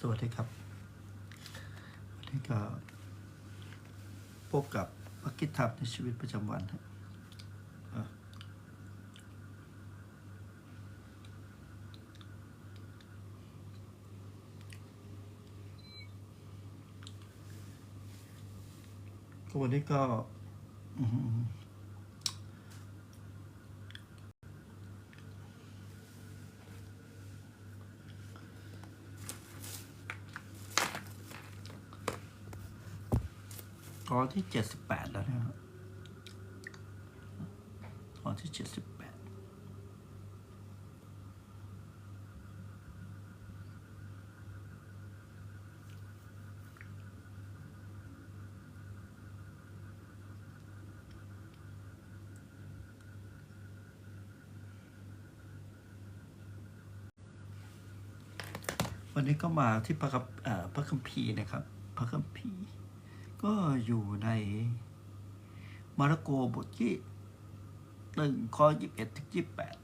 สวัสดีครับวันนี้ก็พบกับพักิจธรรมในชีวิตประจำวันครับอะก็วันนี้ก็ อืมตอนที่เจ็ดสิบแปดแล้วนะครับตอนที่เจ็ดสิบแปดวันนี้ก็มาที่พระคัมภีร์นะครับ พระคัมภีร์ ก็อยู่ในมาระโกบทที่หนึ่งข้อยี่สิบเอ็ดถึงยี่สิบแปด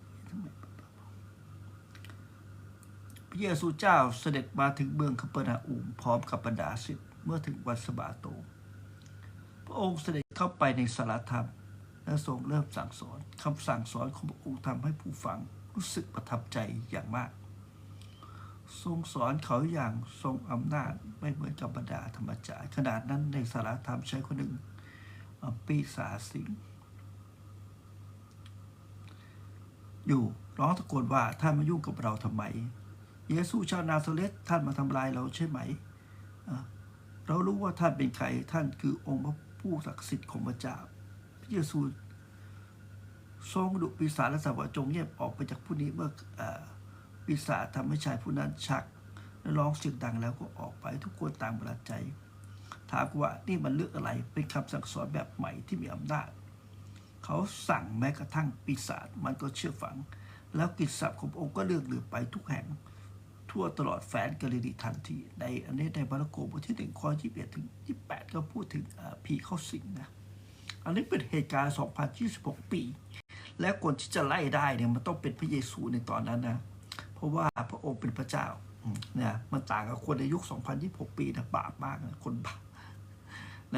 พระเยซูเจ้าเสด็จมาถึงเมืองคาเปนาอุมพร้อมกับบรรดาศิษย์เมื่อถึงวันสะบาโต พระองค์เสด็จเข้าไปในสารธรรม และทรงเริ่มสั่งสอนคำสั่งสอนของพระองค์ทำให้ผู้ฟังรู้สึกประทับใจอย่างมาก ทรงสอนเขาอย่างทรงอำนาจไม่เหมือนกับบรรดาธรรมจารย์ขนาดนั้นในสารธรรมใช้คนหนึ่งปีศาจสิงอยู่ร้องตะโกนว่าท่านมายุ่งกับเราทำไม เยซูชาวนาซาเรตท่านมาทำลายเราใช่ไหม เรารู้ว่าท่านเป็นใครท่านคือองค์พระผู้ศักดิ์สิทธิ์ของพระเจ้าพระเยซูทรงดุปีศาจและสั่งว่าจงเงียบออกไปจากผู้นี้เมื่ออ ปีศาจทำให้ชายผู้นั้นชัก และร้องเสียงดังแล้วก็ออกไปทุกคนต่างประหลาดใจ ถามว่านี่มันเรื่องอะไรเป็นคำสั่งสอนแบบใหม่ที่มีอำนาจ เขาสั่งแม้กระทั่งปีศาจมันก็เชื่อฟัง แล้วกิจศัพท์ขององค์ก็เลื่องลือไปทุกแห่ง ทั่วตลอดแฟนกาลิลีทันที ในอันนี้ในมาระโกบทที่หนึ่งข้อยี่สิบเอ็ดถึงยี่สิบแปดก็พูดถึงผีเข้าสิงนะอันนี้เป็นเหตุการณ์ 2026 ปี และคนที่จะไล่ได้เนี่ยมันต้องเป็นพระเยซูในตอนนั้นนะ ราะว่าพระองค์เป็นพระเจ้าเนี่ยมันต่างกับคนในยุค 2026 ปีนะบาปมากนะคนบาป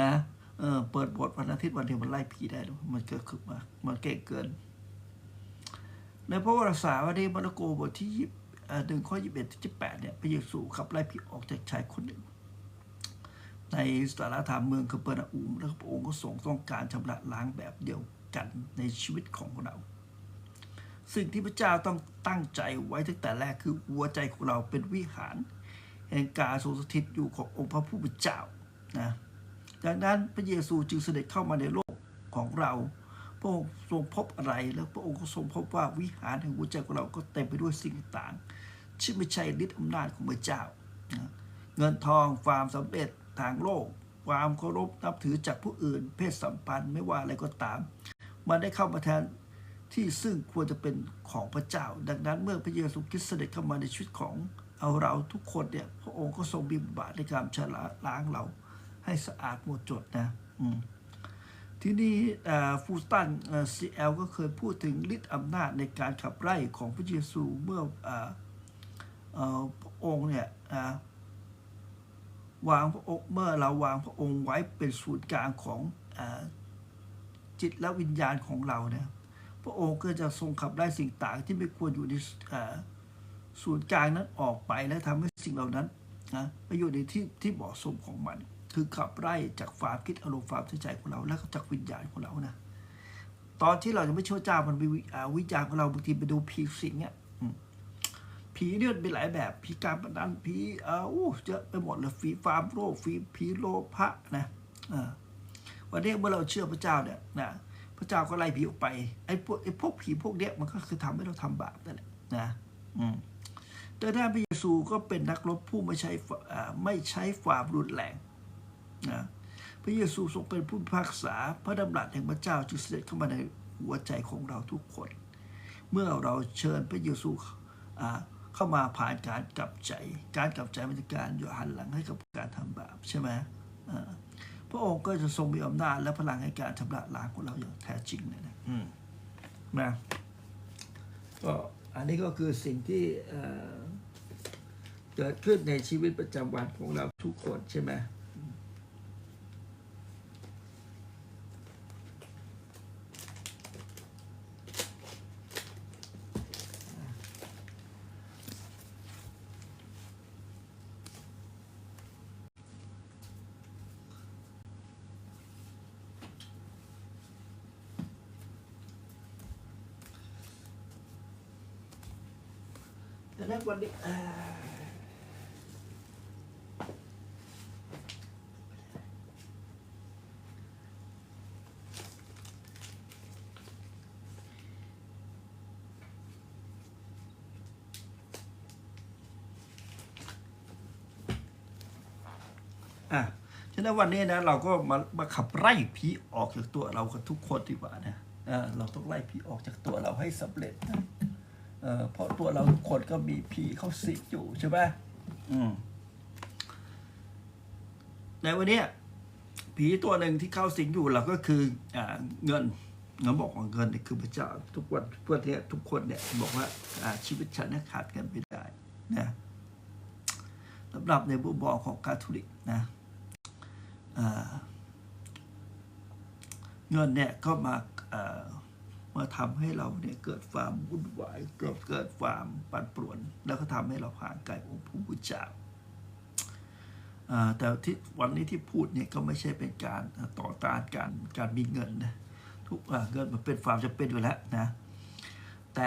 นะเออเปิดบทวันอาทิตย์วันเดียวมันไล่ผีได้ มันเกิดขึ้นมา มันเก่งเกิน ในพระวรสารวันนี้มาระโกบทที่ยี่หนึ่งข้อยี่สิบเอ็ดถึงยี่สิบแปดเนี่ยพระเยซูขับไล่ผีออกจากชายคนหนึ่ง ในสารธรรมเมืองคาเปอร์นาอุมแล้วพระองค์ก็ทรงต้องการชำระล้างแบบเดียวกันในชีวิตของเรา สิ่งที่พระเจ้าต้องตั้งใจไว้ตั้งแต่แรกคือหัวใจของเราเป็นวิหาร แห่งการทรงสถิตอยู่ขององค์พระผู้เป็นเจ้านะดังนั้นพระเยซูจึงเสด็จเข้ามาในโลกของเรา พระองค์ทรงพบอะไรแล้วพระองค์ก็ทรงพบว่าวิหารแห่งหัวใจของเราก็เต็มไปด้วยสิ่งต่างๆที่ไม่ใช่ฤทธิ์อำนาจของพระเจ้านะเงินทองความสำเร็จทางโลก ความเคารพนับถือจากผู้อื่น เพศสัมพันธ์ไม่ว่าอะไรก็ตาม มันได้เข้ามาแทน ที่ซึ่งควรจะเป็นของพระเจ้า ดังนั้นเมื่อพระเยซูคริสต์เสด็จเข้ามาในชีวิตของเอาเราทุกคนเนี่ยพระองค์ก็ทรงมีบทบาทในการชำระล้างเราให้สะอาดหมดจดนะอืมทีนี้อ่ฟูสตันซีเอลก็เคยพูดถึงฤทธิ์อำนาจในการขับไล่ของพระเยซูเมื่ออาเอ่อพระองค์เนี่ยวางพระองค์เมื่อเราวางพระองค์ไว้เป็นศูนย์กลางของอจิตและวิญญาณของเราเนี่ย พระองค์ก็จะทรงขับไล่สิ่งต่างที่ไม่ควรอยู่ในเอ่อศูนย์กลางนั้นออกไปและทำให้สิ่งเหล่านั้นนะไปอยู่ในที่ที่เหมาะสมของมัน คือขับไล่จากความคิดอารมณ์ความใจของเรา และจากวิญญาณของเรานะตอนที่เราจะไม่เชื่อเจ้ามันมีวิอ่าวิญญาณของเราบางทีไปดูผีสิงเนี่ยผีเนี่ยมันมีหลายแบบผีการพนันผีเอ่าอู้เยอะไปหมดเลยฝีความโลภฝีผีโลภะนะเออวันนี้เมื่อเราเชื่อพระเจ้าเนี่ยนะ พระเจ้าก็ไล่ผีออกไปไอ้พวกไอ้พวกผีพวกเนี้ยมันก็คือทำให้เราทำบาปนั่นแหละนะอืมแต่ด้านพระเยซูก็เป็นนักรบผู้ไม่ใช้ฝอ่าไม่ใช้ความรุนแรงนะพระเยซูทรงเป็นผู้พิพากษาพระดำรัสแห่งพระเจ้าจึงเสด็จเข้ามาในหัวใจของเราทุกคน เมื่อเราเชิญพระเยซูอ่าเข้ามาผ่านการกลับใจ การกลับใจมันจะการอย่หันหลังให้กับการทำบาปใช่ไหมอ่า ระองค์ก็จะทรงมีอำนาจและพลังในการชำระล้างของเราอย่างแท้จริงเลยนะนะก็อันนี้ก็คือสิ่งที่เอ่อเกิดขึ้นในชีวิตประจำวันของเราทุกคนใช่ไหม นั้นวันนี้อ่ออะฉะนั้นวันนี้นะเราก็มามาขับไล่ผีออกจากตัวเรากันทุกคนดีกว่านะเออเราต้องไล่ผีออกจากตัวเราให้สำเร็จนะ เออเพราะตัวเราทุกคนก็มีผีเข้าสิงอยู่ใช่ไหมอืมในวันเนี้ยผีตัวหนึ่งที่เข้าสิงอยู่เราก็คืออ่าเงินเงินบอกว่าเงินเนี่ยคือพระเจ้าทุกวันเพื่อนเนี่ยทุกคนเนี่ยบอกว่าอ่าชีวิตฉันเนี่ยขาดเงินไม่ได้นะสำหรับในบุบอของคาทอลิกนะอ่าเงินเนี่ยก็มาเอ่อ มาทำให้เราเนี่ยเกิดความวุ่นวายเกิดเกิดความปั่นป่วน แล้วก็ทำให้เราห่างไกลองค์พระผู้เจ้าแต่ที่วันนี้ที่พูดเนี่ยก็ไม่ใช่เป็นการต่อต้านการการมีเงินนะทุกเงินมันเป็นความจำเป็นอยู่แล้วนะแต่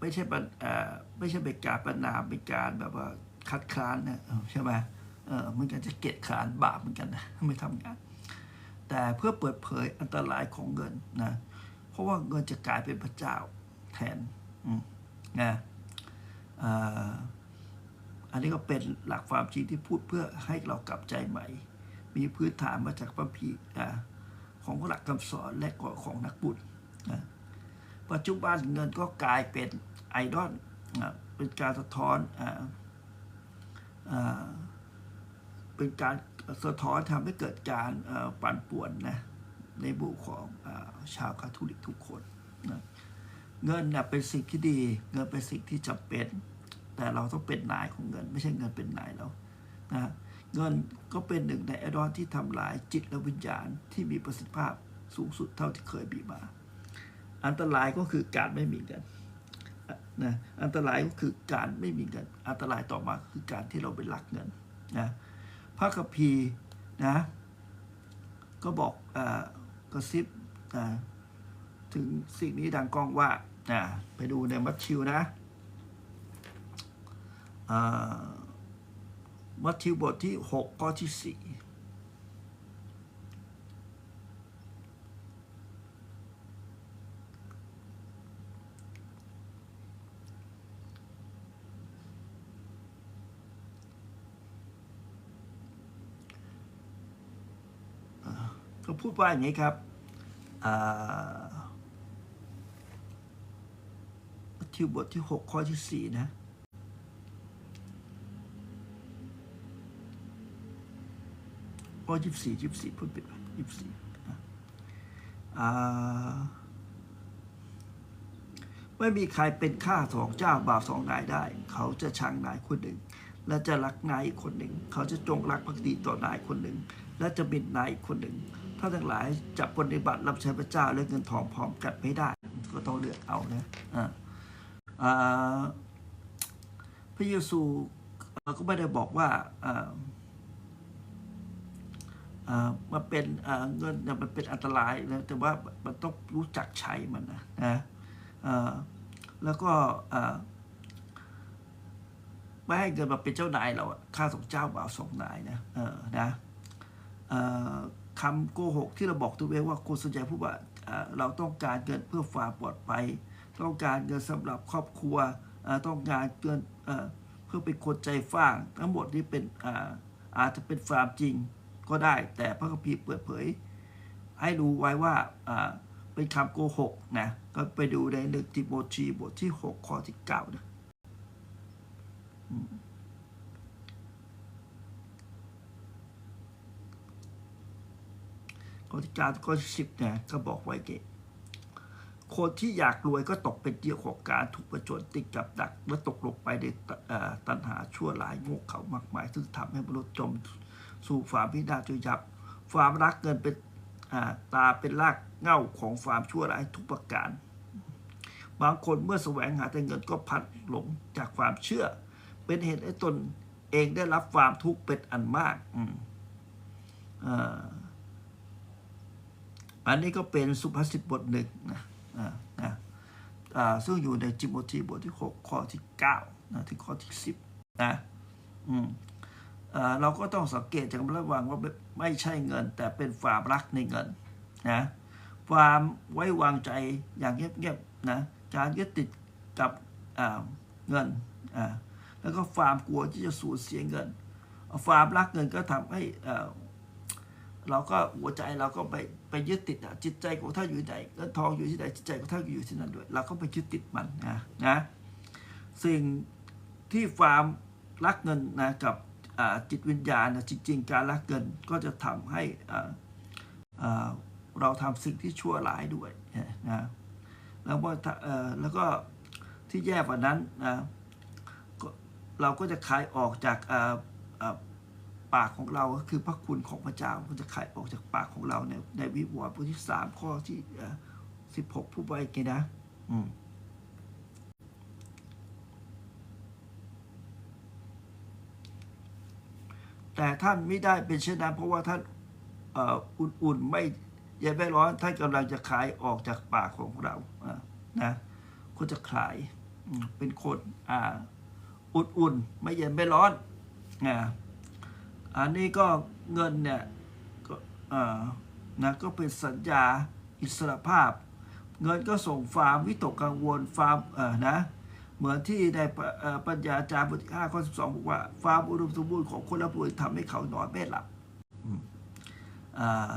ไม่ใช่ไม่ใช่เป็นการประนามเป็นการแบบว่าคัดค้านนะใช่ไหมเออมันก็จะเกลียดขานบาปเหมือนกันนะไม่ทำงาน แต่เพื่อเปิดเผยอันตรายของเงินนะ เพราะว่าเงินจะกลายเป็นพระเจ้าแทนนะอันนี้ก็เป็นหลักความจริงที่พูดเพื่อให้เรากลับใจใหม่ มีพื้นฐานมาจากพระพีของหลักคำสอนและก็ของนักบุญนะปัจจุบันเงินก็กลายเป็นไอดอลเป็นการสะท้อนอ่าอ่าเป็นการ สะท้อนทำให้เกิดการปั่นป่วนนะในบุของอชาวคาทอลิกทุกคนนะเงินนะเป็นสิ่งที่ดี เงินเป็นสิ่งที่จำเป็น แต่เราต้องเป็นนายของเงิน ไม่ใช่เงินเป็นนายเรานะเงินก็เป็นหนึ่งในไอดอลที่ทำลายจิตและวิญญาณที่มีประสิทธิภาพสูงสุดเท่าที่เคยมีมา อันตรายก็คือการไม่มีเงินนะอันตรายก็คือการไม่มีเงิน อันตรายต่อมาคือการที่เราไปลักเงินนะ พระคัมภีร์นะ ก็บอกอกระซิบนะถึงสิ่งนี้ดังกล้องว่านะไปดูในมัทธิวนะมัทธิวบทที่หกข้อที่สี่ ก็พูดว่าอย่างนี้ครับทิวบทที่หกข้อที่สี่นะ ข้อยี่สิบสี่ยี่สิบสี่พูดผิดไปยี่สิบสี่ไม่มีใครเป็นข้าสองเจ้าบาวสองนายได้ เขาจะชังนายคนหนึ่ง และจะรักนายอีกคนหนึ่ง เขาจะจงรักภักดีต่อนายคนหนึ่ง และจะบินนายอีกคนหนึ่ง ถ้าทั้งหลายจะปฏิบัติรับใช้พระเจ้าและเงินทองพร้อมกันไม่ได้ ก็ต้องเลือกเอานะอ่าอ่าพระเยซูเอ่อก็ไม่ได้บอกว่าอ่าอ่ามันเป็นอ่าเงินมันเป็นอันตรายนะแต่ว่ามันต้องรู้จักใช้มันนะนะอ่าแล้วก็อ่าไม่ให้เงินมาเป็นเจ้านายเราอะข้าสองเจ้าบ่าวสองนายนะเออนะเอ่อ คำโกหกที่เราบอกตัวเองว่าคนส่วนใหญ่พูดว่าเราต้องการเงินเพื่อความปลอดภัย ต้องการเงินสำหรับครอบครัวต้องการเงินเพื่อเป็นคนใจฟ้าง ทั้งหมดนี้เป็นอาจจะเป็นความจริงก็ได้ แต่พระคัมภีร์เปิดเผย ให้รู้ไว้ว่าเป็นคำโกหกนะก็ไปดูในหนึ่งติโมธีบทที่ 6 ข้อที่9นะอื ข้อที่9ข้อที่10นะก็บอกไว้เกคนที่อยากรวยก็ตกเป็นเหยื่อของการถูกประจนติดกับดัก และตกลงไปในตัณหาชั่วร้ายโง่เขามากมาย ซึ่งทำให้มนุษย์จมสู่ความพินาศจนยับ ความรักเงินเป็นตาเป็นรากเง้าของความชั่วร้ายทุกประการ บางคนเมื่อแสวงหาแต่เงินก็พัดหลงจากความเชื่อ เป็นเหตุให้ตนเองได้รับความทุกข์เป็นอันมากอืมเอ่อ อันนี้ก็เป็นสุภาษิตบทหนึ่งนะอ่านะซึ่งอยู่ในจิโมธีบทที่ 6 ข้อที่9นะถึงข้อที่ 10นะอืมเราก็ต้องสังเกตจากระวังว่าไม่ใช่เงิน แต่เป็นความรักในเงินนะความไว้วางใจอย่างเงียบๆนะการยึดติดกับเงินแล้วก็ความกลัวที่จะสูญเสียเงิน ความรักเงินก็ทำให้ เราก็หัวใจเราก็ไปไปยึดติดอะจิตใจของท่านอยู่ที่ไหนเงินทองอยู่ที่ไหนจิตใจของท่านอยู่ที่นั่นด้วย เราก็ไปยึดติดมันนะนะสิ่งที่ความรักเงินนะกับจิตวิญญาณนะจริง ๆ การรักเงินก็จะทำให้เราทำสิ่งที่ชั่วร้ายด้วยนะแล้วก็แล้วก็ที่แย่กว่านั้นนะเราก็จะคลายออกจากอ่า ปากของเราก็คือพระคุณของพระเจ้าก็จะคายออกจากปากของเราในในวิวรณ์บทที่สามข้อที่สิบหกผู้ไว้ไงนะ อืมแต่ท่านไม่ได้เป็นเช่นนั้นเพราะว่าท่านอุ่นๆไม่เย็นไม่ร้อนท่านกำลังจะคายออกจากปากของเราอ่านะก็จะคลายเป็นคนอ่าอุ่นๆไม่เย็นไม่ร้อนนะ อันนี้ก็เงินเนี่ยก็เอ่อนะก็เป็นสัญญาอิสรภาพ เงินก็ส่งความวิตกกังวลความเออนะเหมือนที่ในปัญญาจารย์บทที่ห้าข้อสิบสองบอกว่าความอุดมสมบูรณ์ของคนร่ำรวยทำให้เขานอนไม่หลับอ่า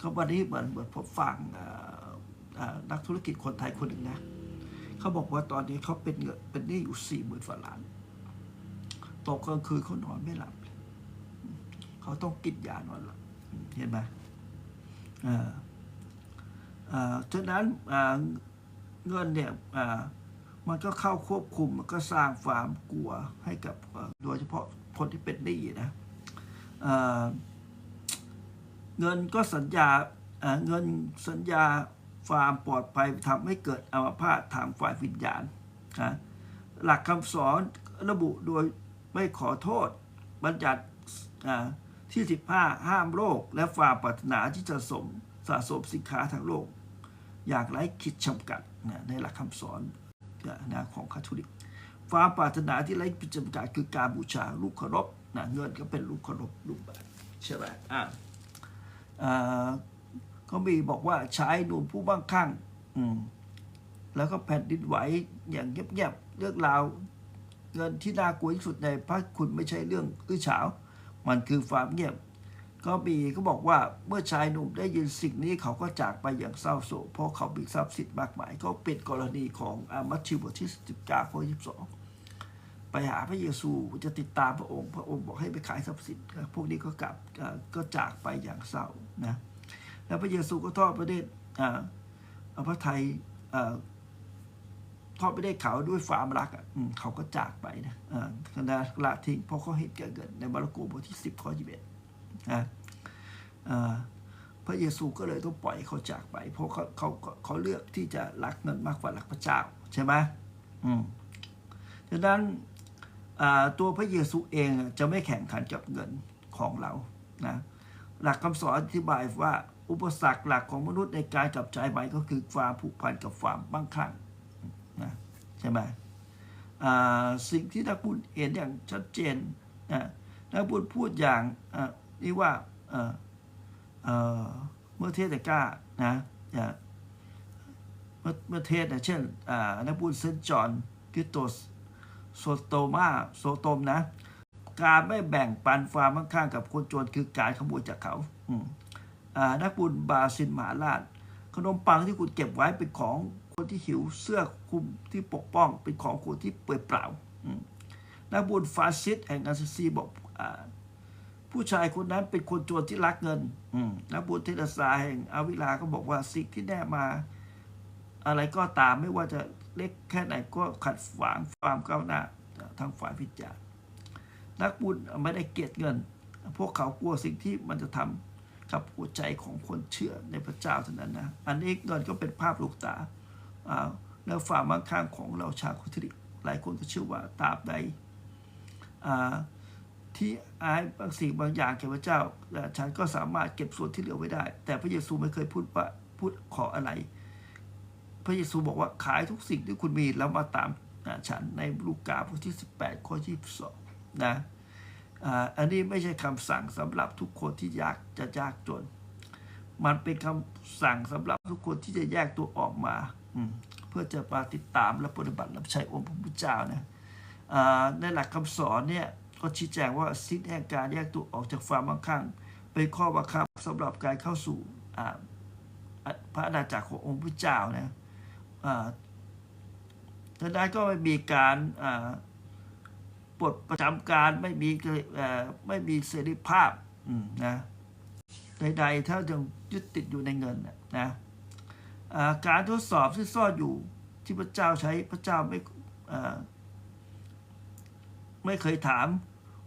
ก็วันนี้เหมือนเหมือนผมฟังนักธุรกิจคนไทยคนหนึ่งนะเขาบอกว่าตอนนี้เขาเป็นเงินเป็นหนี้อยู่สี่หมื่นฝาล้านตกกลางคืนเขานอนไม่หลับ เขาต้องกินยานอนหลับเห็นไหมเอ่อฉะนั้นเงินเนี่ยมันก็เข้าควบคุมมันก็สร้างความกลัวให้กับโดยเฉพาะคนที่เป็นหนี้นะเเงินก็สัญญาเเงินสัญญาความปลอดภัยทำให้เกิดอัมพาตทางฝ่ายวิญญาณนะหลักคำสอนระบุโดยไม่ขอโทษบัญญัติ ที่ 15 ห้ามโลกและควาปรารถนาที่จะสมสะสมสินค้าทางโลก อยางไร้ขีดจำกัดนะในหลักคำสอนนะของคาทอลิกความปรารถนาที่ไร้ขีดจำกัดคือการบูชาลูกเคารพนะเงินก็เป็นลูกเคารพลูกแบบใช่ไหมอ่าอ่าก็มีบอกว่าใช้หนุ่มผู้บ้างคั่งอืมแล้วก็แผ่นดินไหวอย่างเงียบๆเรื่องราว เงินที่น่ากลัวที่สุดในพระคุณไม่ใช่เรื่องอื้อฉาว มันคือความเงียบ ก็มีเขาบอกว่าเมื่อชายหนุ่มได้ยินสิ่งนี้เขาก็จากไปอย่างเศร้าโศกเพราะเขามีทรัพย์สินมากมาย ก็เป็นกรณีของอามัชชิวบทที่19ข้อ22ไปหาพระเยซูจะติดตามพระองค์ พระองค์บอกให้ไปขายทรัพย์สินพวกนี้ก็กลับก็จากไปอย่างเศร้านะแล้วพระเยซูก็ทอดพระเนตรอ่าเอาพระไทย เอ่อทอดไปได้เขาด้วยความรักอะเขาก็จากไปนะอ่าคณะละทิ้งเพราะเขาเห็นแก่เกินในมาระโกบทที่สิบข้อยี่สิบเอ็ดนะพระเยซูก็เลยต้องปล่อยเขาจากไป เพราะเขาเขาเขาเลือกที่จะรักเงินมากกว่ารักพระเจ้าใช่ไหมอืมฉะนั้นตัวพระเยซูเองจะไม่แข่งขันกับเงินของเรานะหลักคำสอนอธิบายว่าอุปสรรคหลักของมนุษย์ในการจับใจใหม่ก็คือความผูกพันกับความมั่งคั่ง ใช่ไหมสิ่งที่นักบุญเห็นอย่างชัดเจนนะนักบุญพูดอย่างนี่ว่าเมื่อเทศแต่กล้านะเมื่อเมื่อเทศนะเช่นนักบุญเซนจอนคิโตสโซโตมาโซโตมนะ การไม่แบ่งปันความมั่งคั่งกับคนจนคือการขโมยจากเขาอ่านักบุญบาซินมหาราชขนมปังที่คุณเก็บไว้เป็นของ คนที่หิวเสื้อคลุมที่ปกป้องเป็นของคนที่เปลือยเปล่านักบุญฟาสซิสแห่งอาซซี บอกอผู้ชายคนนั้นเป็นคนจนที่รักเงินนักบุญเทเลซาแห่งอาวิลาก็บอกว่าสิ่งที่แน่มา อะไรก็ตามไม่ว่าจะเล็กแค่ไหนก็ขัดขวางความก้าวหน้าทางฝ่ายวิจารณ์นักบุญไม่ได้เกลียดเงิน พวกเขากลัวสิ่งที่มันจะทำกับหัวใจของคนเชื่อในพระเจ้าเท่านั้นนะ อันนี้เงินก็เป็นภาพลูกตา อ่าแล้วฝ่ามั่งคั่งของเราชาวคริหลายคนก็เชื่อว่าตราบใดที่อายบางสิ่งบางอย่างแก่พระเจ้า ฉันก็สามารถเก็บส่วนที่เหลือไว้ได้ แต่พระเยซูไม่เคยพูดว่าพูดขออะไร พระเยซูบอกว่าขายทุกสิ่งที่คุณมีแล้วมาตามฉันในลูกาบทที่ 18 ข้อ 22 นะอันนี้ไม่ใช่คำสั่งสำหรับทุกคนที่ยากจะยากจน มันเป็นคำสั่งสำหรับทุกคนที่จะแยกตัวออกมา เพื่อจะมาติตามและปฏิบัติรับใช้องค์พระผู้เจ้านะในหลักคำสอนเนี่ยก็ชี้แจงว่าสิ้นแห่งการแยกตัวออกจากความมั่งคั่งเป็นข้อบังคับสำหรับการเข้าสู่พระอาณาจักรขององค์พระเจ้านะอ่าดังนั้ก็ไม่มีการปลดประจำการไม่มีไม่มีเสรีภาพนะใดๆถ้ายังยึดติดอยู่ในเงินนะ การทดสอบที่ซ่อนอยู่ที่พระเจ้าใช้พระเจ้าไม่ไม่เคยถาม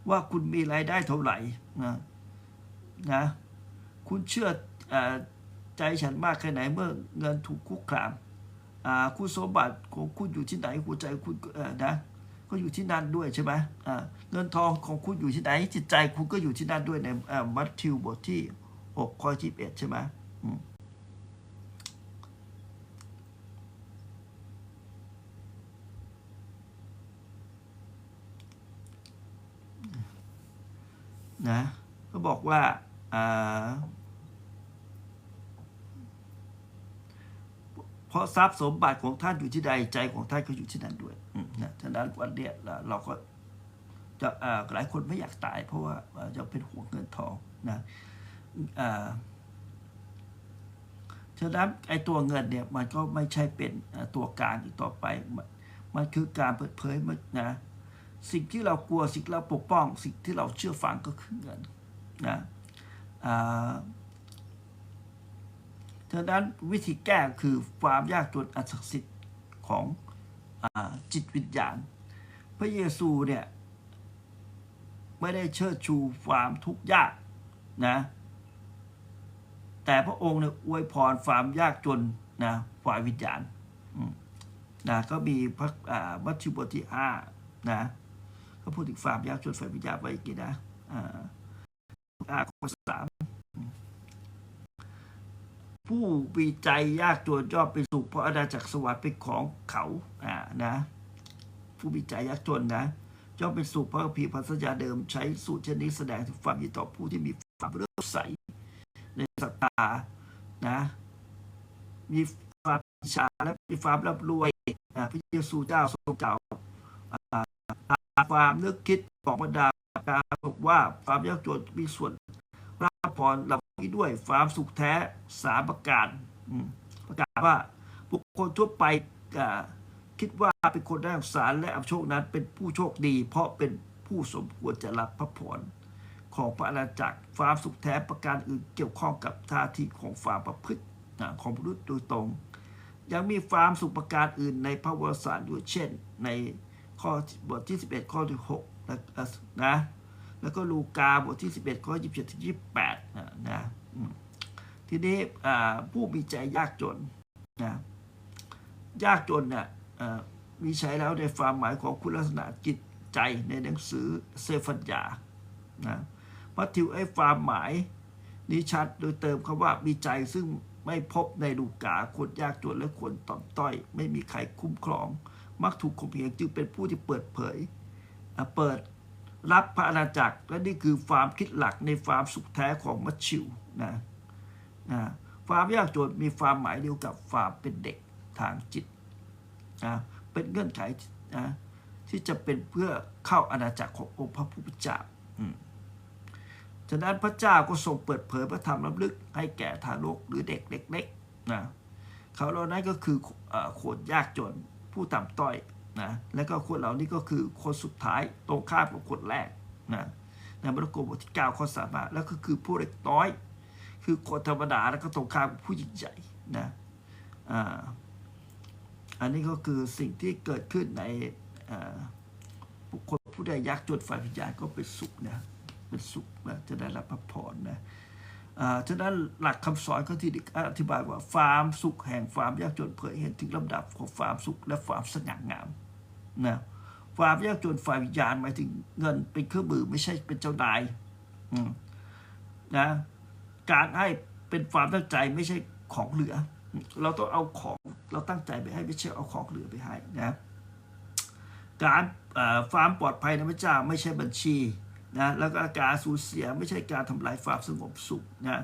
ว่าคุณมีรายได้เท่าไหร่นะนะคุณเชื่ออใจฉันมากแค่ไหนเมื่อเงินถูกคุกคามคุณสมบัติของคุณอยู่ที่ไหนหัวใจคุณนะก็อยู่ที่นั่นด้วยใช่ไหมเงินทองของคุณอยู่ที่ไหนจิตใจคุณก็อยู่ที่นั่นด้วยในมัทธิวบทที่หกข้อที่เอ็ดใช่ไหม นะก็บอกว่าเพราะทรัพย์สมบัติของท่านอยู่ที่ใดใจของท่านก็อยู่ที่นั่นด้วยนะฉะนั้นวันเนี้ยเราเราก็จะหลายคนไม่อยากตาย เพราะว่าจะเป็นห่วงเงินทองนะอ่าฉะนั้นไอ้ตัวเงินเนี่ยมันก็ไม่ใช่เป็นตัวกางอีกต่อไปมันมันคือการเปิดเผยมันนะ สิ่งที่เรากลัวสิ่งที่เราปกป้อง สิ่งที่เราเชื่อฟังก็คือเงินนะอ่าฉะนั้นวิธีแก้คือความยากจนอันศักดิ์สิทธิ์ของอจิตวิญญาณ พระเยซูเนี่ยไม่ได้เชิดชูความทุกข์ยากนะแต่พระองค์เนี่ยอวยพรความยากจนนะฝ่ายวิญญาณนะก็มีพระมัทธิวบทที่ห้านะ ก็พูดถึงความยากจนฝ่ายวิญญาณไว้อีกทีนะอ่าอาข้อสามผู้มีใจยากจนย่อมไปสู่เพราะอาณาจักรสวรรค์เป็นของเขาอ่านะผู้มีใจยากจนนะย่อมเป็นสู่พระพีพันธสัญญาเดิมใช้สูตรเช่นนี้แสดงถึงความยินต่อผู้ที่มีความเลื่อมใสในศรัทธานะมีความอิจฉาและมีความร่ำรวยนะพระเยซูเจ้าทรงกล่าวอ่า ความนึกคิดของบรรดาการบอกว่าความยากจนมีส่วนรับพรเหล่านี้ด้วยความสุขแท้สามประการประกาศว่าบุคคลทั่วไปคิดว่าเป็นคนได้รับสารและอับโชคนั้นเป็นผู้โชคดี เพราะเป็นผู้สมควรจะรับพระพรของพระอาณาจักรความสุขแท้ประการอื่นเกี่ยวข้องกับท่าทีของความประพฤติของมนุษย์โดยตรง ยังมีความสุขประการอื่นในพระวรสารอยู่เช่น ใน ข้อบทที่ 11 ข้อที่6นะนะแล้วก็ลูกาบทที่ 11 ข้อ 27ถึง28นะนะทีนี้ผู้มีใจยากจนนะยากจนเนี่ยมีใช้แล้วในความหมายของคุณลักษณะจิตใจในหนังสือเซฟัญญานะมัทธิวไอ้ความหมายนี้ชัดโดยเติมคำว่ามีใจซึ่งไม่พบในลูกาคนยากจนและคนต่ำต้อย ไม่มีใครคุ้มครอง มักถูกข่มเหงจึงเป็นผู้ที่เปิดเผย เปิดรับพระอาณาจักร และนี่คือความคิดหลักในความสุขแท้ของมัชชิวนะนะความยากจนมีความหมายเดียวกับความเป็นเด็กทางจิตนะเป็นเงื่อนไขนะที่จะเป็นเพื่อเข้าอาณาจักรขององค์พระผู้เป็นเจ้าฉะนั้นพระเจ้าก็ทรงเปิดเผยพระธรรมล้ำลึกให้แก่ทารกหรือเด็กเล็กๆนะเขาเหล่านั้นก็คืออคนยากจน ผู้ต่ำต้อยนะแล้วก็คนเหล่านี้ก็คือคนสุดท้ายตรงข้ามกับคนแรกนะในมาระโกบทที่9ข้อสามแล้วก็คือผู้เล็กน้อย คือคนธรรมดาแล้วก็ตรงข้ามผู้ยิ่งใหญ่นะอ่าอันนี้ก็คือสิ่งที่เกิดขึ้นในบุคคลผู้ใดยากจนฝ่ายวิญญาณก็เป็นสุขนะเป็นสุขนะจะได้รับพระพรนะ ฉะนั้นหลักคำสอนก็ที่อธิบายว่าความสุขแห่งความยากจนเผยเห็นถึงลำดับของความสุขและความสง่างามนะความยากจนฝ่ายวิญญาณหมายถึงเงินเป็นเครื่องมือไม่ใช่เป็นเจ้านายนะการให้เป็นความตั้งใจไม่ใช่ของเหลือ เราต้องเอาของเราตั้งใจไปให้ไม่ใช่เอาของเหลือไปให้นะการความปลอดภัยในพระเจ้าไม่ใช่บัญชี นะแล้วก็การสูญเสียไม่ใช่การทำลายความสงบสุขนะ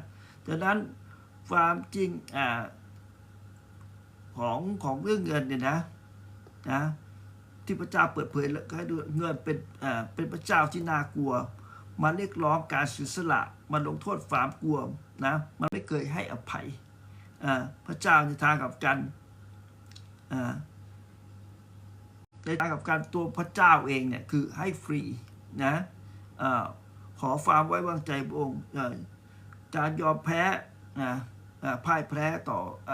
ดังนั้นความจริงอาของของเรื่องเงินเนี่ยนะนะที่พระเจ้าเปิดเผยแล้วให้ดูเงินเป็นอ่าเป็นพระเจ้าที่น่ากลัวมาเรียกร้องการสียสละมาลงโทษความกลัวนะมันไม่เคยให้อภัยอ่าพระเจ้าในทางกับกันอ่าในทางกับการตัวพระเจ้าเองเนี่ยคือให้ฟรีนะ ขอความไว้วางใจพระองค์การยอมแพ้นะอ่าพ่ายแพ้ต่ออ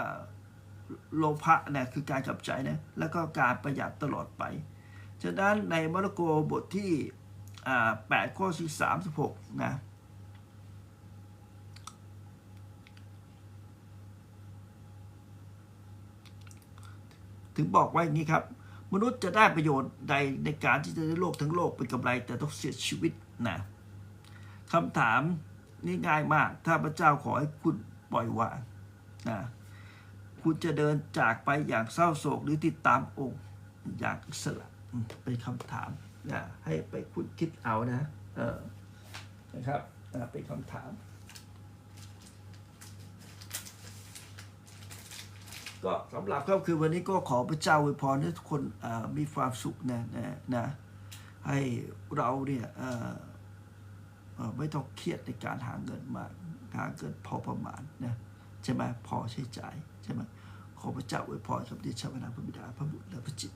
โลภะนี่ยคือการกลับใจนะแล้วก็การประหยัดตลอดไป ฉะนั้นในมาระโกบทที่8ข้อที่36นะถึงบอกไว้อย่างนี้ครับ มนุษย์จะได้ประโยชน์ใดในการที่จะได้โลกทั้งโลกเป็นกำไรแต่ต้องเสียชีวิต นะคำถามนี่ง่ายมาก ถ้าพระเจ้าขอให้คุณปล่อยวางนะคุณจะเดินจากไปอย่างเศร้าโศกหรือติดตามองค์อย่างอิสระเป็นคำถามนะให้ไปคุณคิดเอานะเออนะครับเป็นคำถาม ก็สำหรับค่ำคืนวันนี้ก็ขอพระเจ้าอวยพรให้ทุกคนมีความสุขนะนะนะ ให้เราเนี่ยไม่ต้องเครียดในการหาเงินมาหาเงินพอประมาณนะใช่ไหมพอใช้จ่ายใช่ไหมขอพระเจ้าอวยพรครับที่ชาวนาพระบิดาพระบุตรและพระจิต